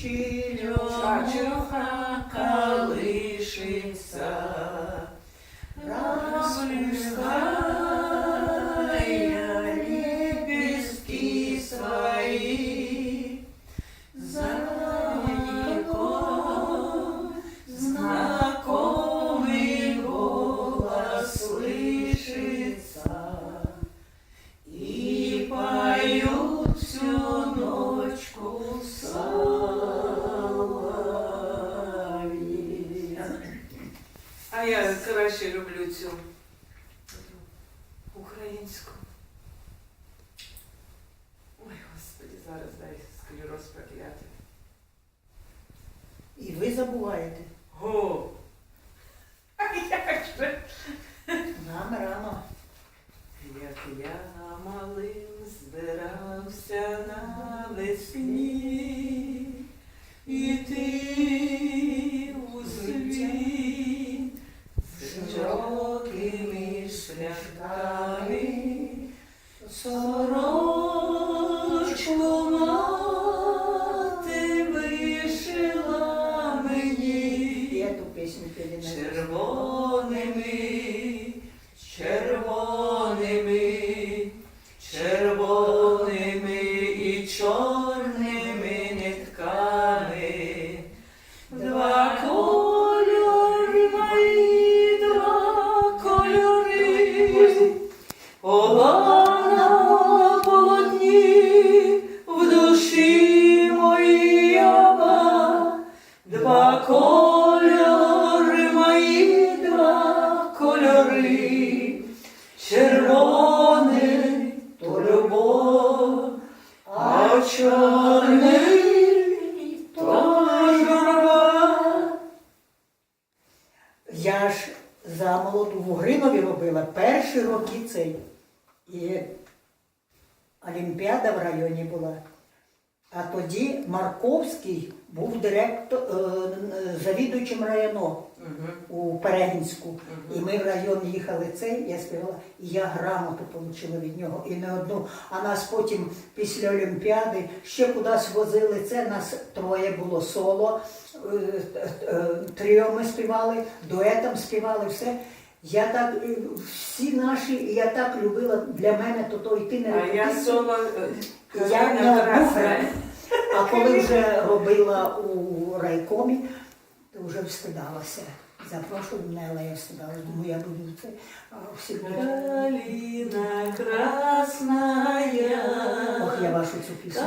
черемоха калишиться, распуская краще люблю цю українську. Ой, господи, зараз дай склероз проклятий. І ви забуваєте. Го! А як же? Нам рано. Як я малим збирався навесні, Два кольори мої, два кольори, червоний то любов, а чорний то журба. Я ж за молоду в Угринові робила перші роки цей. І Олімпіада в районі була. А тоді Марковський був директор, е, завідуючим району у Перегінську. І ми в район їхали цей, я співала, і я грамоту отримала від нього, і не одну. А нас потім після Олімпіади ще кудись возили. Це нас троє було соло, е, е, тріо ми співали, дуетом співали, все. Я так, всі наші, я так любила для мене то, то йти на А я соло Я не одну. А коли вже робила у райкомі, то вже встидалася. Запрошую мене, але я встидалася. Думаю, я буду це всі Каліна красна. Ох, я вашу цю пісню.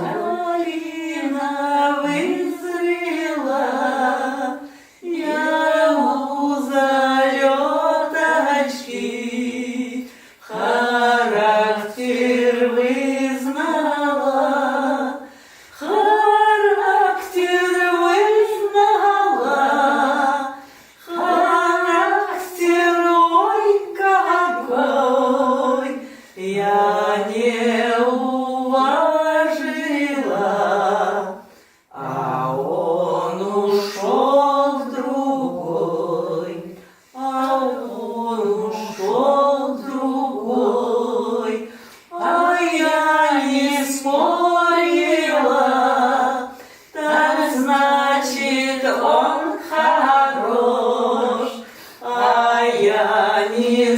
Я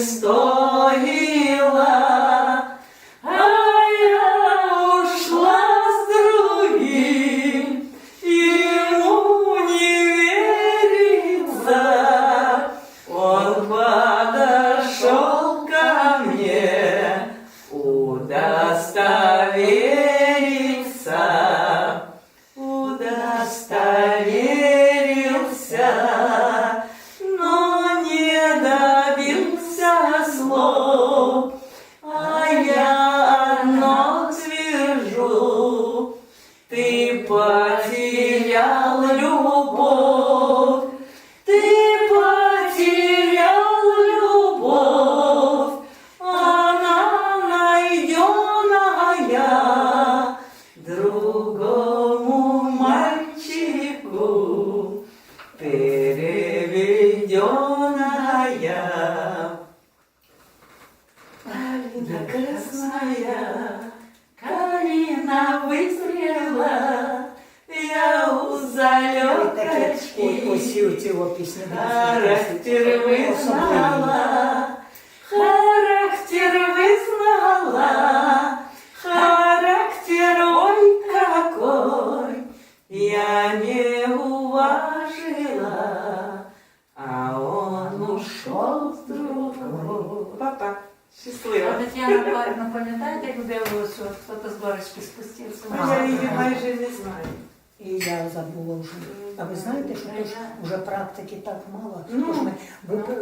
красная, калина вызрела, я у за такі ой, ось і оці о пісні. Характер Особливі. визнала, характер визнала, характер ой какой, я не уважила, а он ушел с другой. Папа, Счастливо. А Тетяна Павлівна, пам'ятаєте, як дивилося, що хто-то з горочки спустився? Я її майже не знаю. І я забула вже. А ви знаєте, що вже практики так мало. Ну, Тож ми, ви, то